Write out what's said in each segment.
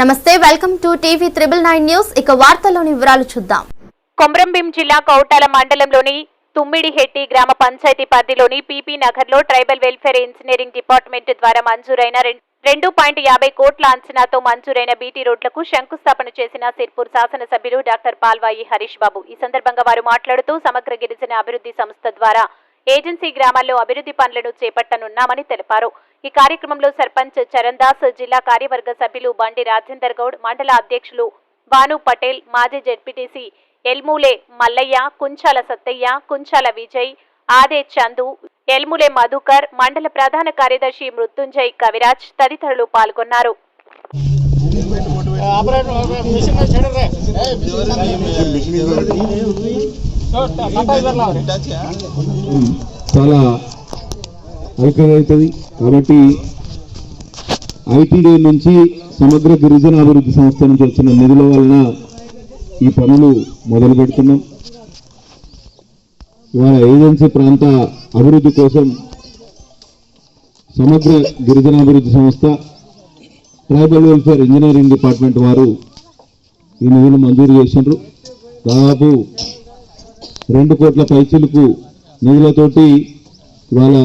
నమస్తే welcome to TV triple nine news. ఇక వార్తల్లోని వివరాలు చూద్దాం. కొమరంభీం జిల్లా కౌటాల మండలంలోని తుమ్మిడిహెట్టి గ్రామ పంచాయతీ పరిధిలోని పీపీ నగర్లో ట్రైబల్ వెల్ఫేర్ ఇంజనీరింగ్ డిపార్ట్మెంట్ ద్వారా మంజూరైన రెండు పాయింట్ యాభై కోట్ల అంచనాతో మంజూరైన బీటీ రోడ్లకు శంకుస్థాపన చేసిన సిర్పూర్ శాసనసభ్యులు డాక్టర్ పాల్వాయి హరీష్ బాబు. ఈ సందర్భంగా వారు మాట్లాడుతూ సమగ్ర గిరిజన అభివృద్ధి సంస్థ ద్వారా ఏజెన్సీ గ్రామాల్లో అభివృద్ధి పనులను చేపట్టనున్నామని తెలిపారు. ఈ కార్యక్రమంలో సర్పంచ్ చరణ్ దాస్ జిల్లా కార్యవర్గ సభ్యులు బండి రాజేందర్ గౌడ్ మండల అధ్యక్షులు భాను పటేల్ మాజీ జెడ్పీటీసీ ఎల్మూలే మల్లయ్య కుంచాల సత్తయ్య కుంచాల విజయ్ ఆదే చందు ఎల్ములే మధుకర్ మండల ప్రధాన కార్యదర్శి మృత్యుంజయ్ కవిరాజ్ తదితరులు పాల్గొన్నారు. చాలా అవుతుంది కాబట్టి ఐటీడీ నుంచి సమగ్ర గిరిజన అభివృద్ధి సంస్థ నుంచి వచ్చిన నిధుల వలన ఈ పనులు మొదలు పెడుతున్నాం. ఇవాళ ఏజెన్సీ ప్రాంత అభివృద్ధి కోసం సమగ్ర గిరిజనాభివృద్ధి సంస్థ ట్రైబల్ వెల్ఫేర్ ఇంజనీరింగ్ డిపార్ట్మెంట్ వారు ఈ నిధులు మంజూరు చేసినారు. దాదాపు రెండు కోట్ల పైచీలకు నిధులతోటి ఇవాళ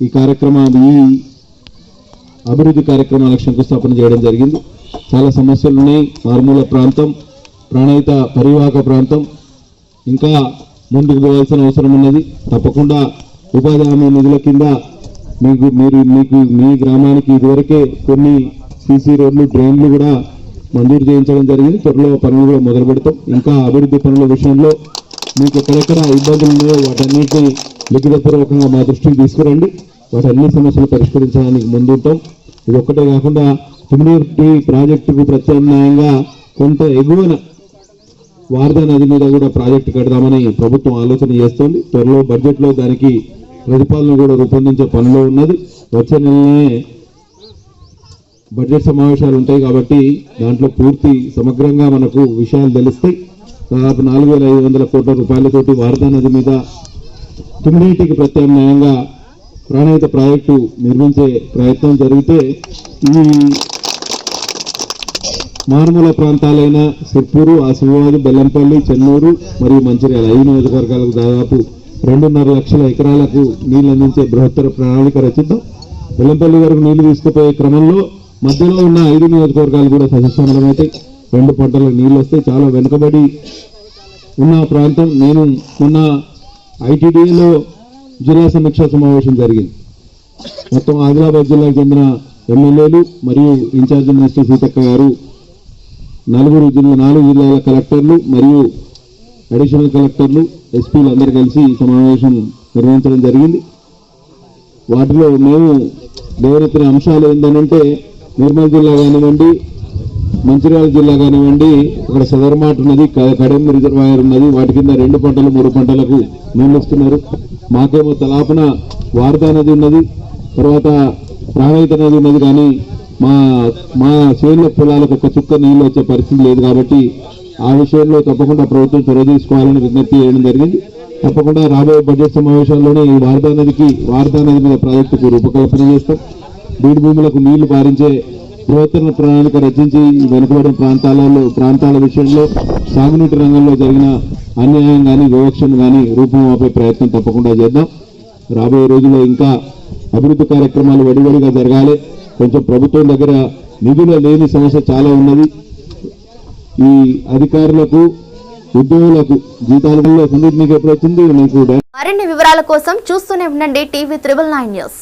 ఈ కార్యక్రమం ఈ అభివృద్ధి కార్యక్రమాలకు శంకుస్థాపన చేయడం జరిగింది. చాలా సమస్యలు ఉన్నాయి. మారుమూల ప్రాంతం ప్రాణహిత పరివాహక ప్రాంతం. ఇంకా ముందుకు పోవాల్సిన అవసరం ఉన్నది. తప్పకుండా ఉపాధి హామీ నిధుల కింద మీకు మీరు మీకు మీ గ్రామానికి ఇదివరకే కొన్ని సీసీ రోడ్లు డ్రైన్లు కూడా మంజూరు చేయించడం జరిగింది. త్వరలో పనులు కూడా మొదలు పెడతాం. ఇంకా అభివృద్ధి పనుల విషయంలో మీకు ఎక్కడెక్కడ ఇబ్బందులు ఉన్నాయో వాటన్నిటి లిఖితపూర్వకంగా మా దృష్టికి తీసుకురండి. వాటి అన్ని సమస్యలు పరిష్కరించడానికి ముందుంటాం. ఇది ఒక్కటే కాకుండా కమ్యూనిటీ ప్రాజెక్టుకు ప్రత్యామ్నాయంగా కొంత ఎగువన వారధా నది మీద కూడా ప్రాజెక్టు కడదామని ప్రభుత్వం ఆలోచన చేస్తోంది. త్వరలో బడ్జెట్లో దానికి ప్రతిపాదన కూడా రూపొందించే పనిలో ఉన్నది. వచ్చే నెలనే బడ్జెట్ సమావేశాలు ఉంటాయి కాబట్టి దాంట్లో పూర్తి సమగ్రంగా మనకు విషయాలు తెలుస్తాయి. దాదాపు నాలుగు వేల ఐదు వందల కోట్ల రూపాయలతోటి వారదా నది మీద తుమ్మినీటికి ప్రత్యామ్నాయంగా ప్రాణహిత ప్రాజెక్టు నిర్మించే ప్రయత్నం జరిగితే ఈ మారుమూల ప్రాంతాలైన సిర్పూరు ఆసిఫాబాద్ బెల్లంపల్లి చెన్నూరు మరియు మంచిర్యాల ఐదు నియోజకవర్గాలకు దాదాపు రెండున్నర లక్షల ఎకరాలకు నీళ్ళు అందించే బృహత్తర ప్రణాళిక రచిద్దాం. బెల్లంపల్లి వరకు నీళ్ళు తీసుకుపోయే క్రమంలో మధ్యలో ఉన్న ఐదు నియోజకవర్గాలు కూడా సస్యశ్యామలమైతే రెండు పంటలకు నీళ్ళు వస్తే చాలా వెనుకబడి ఉన్న ప్రాంతం. నేను మొన్న ఐటీడీఏలో జిల్లా సమీక్ష సమావేశం జరిగింది. మొత్తం ఆదిలాబాద్ జిల్లాకు చెందిన ఎమ్మెల్యేలు మరియు ఇన్ఛార్జ్ మినిస్టర్ సీతక్క గారు నలుగురు జిల్లా నాలుగు జిల్లాల కలెక్టర్లు మరియు అడిషనల్ కలెక్టర్లు ఎస్పీలు అందరు కలిసి సమావేశం నిర్వహించడం జరిగింది. వాటిలో మేము దేవరెత్తిన అంశాలు ఏంటంటే నిర్మల్ జిల్లా కానివ్వండి మంచిర్యాల జిల్లా కానివ్వండి ఇక్కడ సదర్మాట్ ఉన్నది క- కడెం రిజర్వాయర్ ఉన్నది వాటి కింద రెండు పంటలు మూడు పంటలకు నిర్మిస్తున్నారు మాకేమో తలాపన వారదా నది ఉన్నది తర్వాత ప్రాణహిత నది ఉన్నది కానీ మా మా చేనుల పొలాలకు ఒక చుక్క నీళ్ళు వచ్చే పరిస్థితి లేదు కాబట్టి ఆ విషయంలో తప్పకుండా ప్రభుత్వం చొరవ తీసుకోవాలని విజ్ఞప్తి చేయడం జరిగింది. తప్పకుండా రాబోయే బడ్జెట్ సమావేశాల్లోనే ఈ వారదా నదికి వారదా నది మీద ప్రాజెక్టుకు రూపకల్పన చేస్తాం. బీడు భూములకు నీళ్ళు పారించే ప్రవర్తన ప్రణాళిక రచించి ఈ వెనుకబడిన ప్రాంతాలలో ప్రాంతాల విషయంలో సాగునీటి రంగంలో జరిగిన అన్యాయం కానీ వివక్షను కానీ రూపుమాపే ప్రయత్నం తప్పకుండా చేద్దాం. రాబోయే రోజుల్లో ఇంకా అభివృద్ధి కార్యక్రమాలు వడివడిగా జరగాలి. కొంచెం ప్రభుత్వం దగ్గర నిధులు లేని సమస్య చాలా ఉన్నది. ఈ అధికారులకు ఉద్యోగులకు జీతాలలో మీకు ఎప్పుడు వచ్చింది నీకు మరిన్ని వివరాల కోసం చూస్తూనే ఉండండి టీవీ త్రిబుల్ నైన్ న్యూస్.